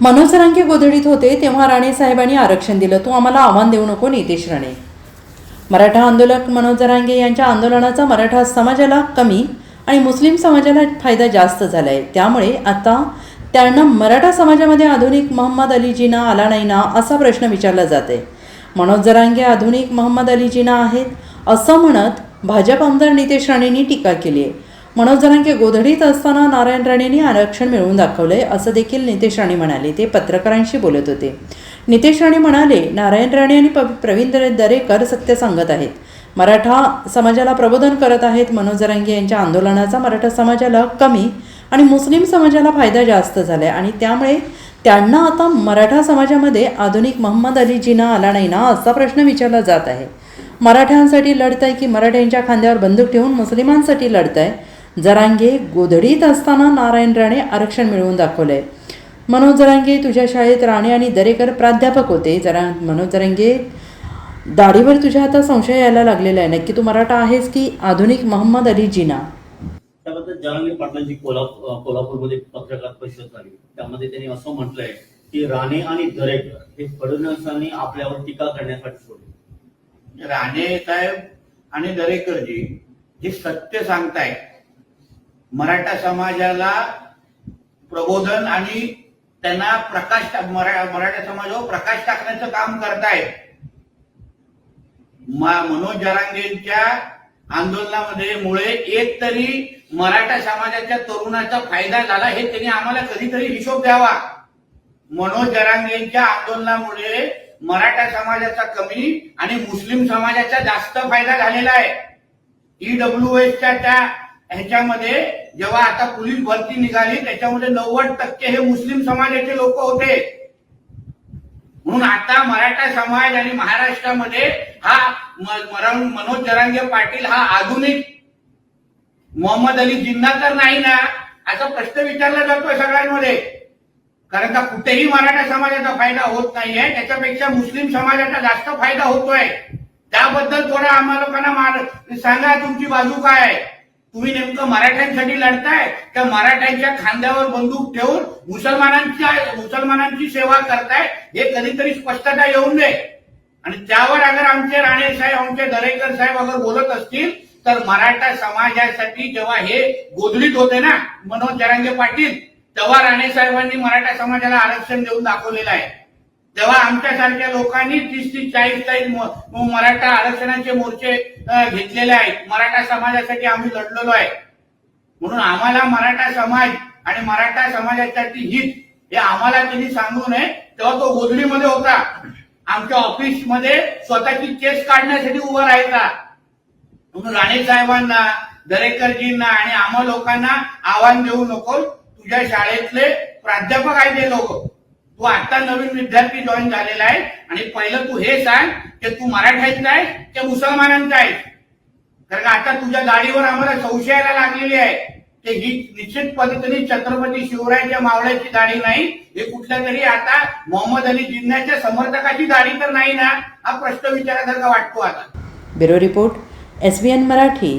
मनोज रांगे गोधडीत होते तेव्हा राणे साहेबांनी आरक्षण दिलं. तू आम्हाला आव्हान देऊ नको नितेश राणे. मराठा आंदोलक मनोज रांगे यांच्या आंदोलनाचा मराठा समाजाला कमी आणि मुस्लिम समाजाला फायदा जास्त झाला आहे त्यामुळे आता त्यांना मराठा समाजामध्ये आधुनिक मोहम्मद अलीजीना आला नाही ना असा प्रश्न विचारला जाते मनोज जरांगे आधुनिक मोहम्मद अलीजीना आहेत असं म्हणत भाजप आमदार नितेश राणेंनी टीका केली आहे मनोज जरांगे गोधडीत असताना नारायण राणेंनी आरक्षण मिळवून दाखवलंय असं देखील नितेश राणे म्हणाले. ते पत्रकारांशी बोलत होते. नितेश राणे म्हणाले नारायण राणे आणि प- प्रवीण दरेकर सत्य सांगत आहेत. मराठा समाजाला प्रबोधन करत आहेत. मनोज जरांगे यांच्या आंदोलनाचा मराठा समाजाला कमी आणि मुस्लिम समाजाला फायदा जास्त झाला आहे आणि त्यामुळे त्यांना आता मराठा समाजामध्ये आधुनिक मोहम्मद अली जिना आला नाही ना असा प्रश्न विचारला जात आहे. मराठ्यांसाठी लढताय की मराठ्यांच्या खांद्यावर बंदूक ठेवून मुस्लिमांसाठी लढताय? जरांगे गोधडीत असताना नारायण राणे आरक्षण मिळवून दाखवलंय मनोज जरांगे तुझ्या शाळेत राणे आणि दरेकर प्राध्यापक होते. जरा मनोज जरांगे दाढीवर तुझ्या आता संशय यायला लागलेला आहे. नक्की तू मराठा आहेस की आधुनिक मोहम्मद अली जिना त्याबद्दल जरांगे पाटलांची कोल्हापूर कोल्हापूरमध्ये पत्रकार परिषद झाली. त्यामध्ये त्यांनी असं म्हटलंय की राणे आणि दरेकर हे फडणवीसांनी आपल्यावर टीका करण्यासाठी सोडले. राणे साहेब आणि दरेकरजी जे सत्य सांगताय मराठा समाजाला प्रबोधन आणि त्यांना प्रकाश मराठा समाजावर प्रकाश टाकण्याचं काम करताय मनोज जरांगेंच्या आंदोलनामध्ये मुळे एक तरी मराठा समाजाच्या तरुणाचा फायदा झाला हे त्यांनी आम्हाला कधीतरी हिशोब द्यावा. मनोज जरांगेंच्या आंदोलनामुळे मराठा समाजाचा कमी आणि मुस्लिम समाजाचा जास्त फायदा झालेला आहे. ईडब्ल्यू एसच्या त्या ह्याच्यामध्ये जेव्हा आता पोलीस भरती निघाली त्याच्यामध्ये नव्वद टक्के हे मुस्लिम समाजाचे लोक होते. म्हणून आता मराठा समाज आणि महाराष्ट्रामध्ये हा मनोज जरांगे पाटील हा आधुनिक मोहम्मद अली जिन्ना तर नाही ना असा प्रश्न विचारला जातोय सगळ्यांमध्ये. कारण का कुठेही मराठा समाजाचा फायदा होत नाहीये त्याच्यापेक्षा मुस्लिम समाजाचा जास्त फायदा होतोय. त्याबद्दल थोडा आम्हा लोकांना सांगा तुमची बाजू काय आहे. नेमकं मराठ्यांसाठी लढताय तर मराठ्यांच्या खांद्यावर बंदूक ठेवून मुसलमानांच्या मुसलमानांची सेवा करताय हे कधीतरी स्पष्टता येऊन दे आणि त्यावर अगर आमचे राणे साहेब आमचे दरेकर साहेब अगर बोलत असतील तर मराठा समाजासाठी जेव्हा हे गोधडीत होते ना मनोज जरांगे पाटील तेव्हा राणे साहेबांनी मराठा समाजाला आरक्षण देऊन दाखवलेलं आहे. तेव्हा आमच्यासारख्या लोकांनी तीस तीस चाळीस चाळीस मराठा आरक्षणाचे मोर्चे घेतलेले आहेत. मराठा समाजासाठी आम्ही लढलेलो आहे. म्हणून आम्हाला मराठा समाज आणि मराठा समाजासाठी हित हे आम्हाला त्यांनी सांगू नये. तेव्हा तो गोधडीमध्ये होता. आमच्या ऑफिसमध्ये स्वतःची केस काढण्यासाठी उभा राहायचा. म्हणून राणे साहेबांना दरेकरजींना आणि आम्हा लोकांना आव्हान देऊ नको. तुझ्या शाळेतले प्राध्यापक आहे ते लोक. तू आता नवीन विद्यार्थी जॉईन झालेला आहे. आणि पहिलं तू हे सांग की तू मराठ्यांचा आहे की मुसलमानांचा आहे कारण आता तुझ्या गाडीवर आम्हाला संशयाला लागलेली आहे ते ही निश्चित पद्धतीने छत्रपती शिवरायांच्या मावळ्याची गाडी नाही हे कुठल्या तरी आता मोहम्मद अली जिन्नाच्या समर्थकाची गाडी तर नाही ना हा प्रश्न विचारासारखा वाटतो आता. Bureau report S B N Marathi.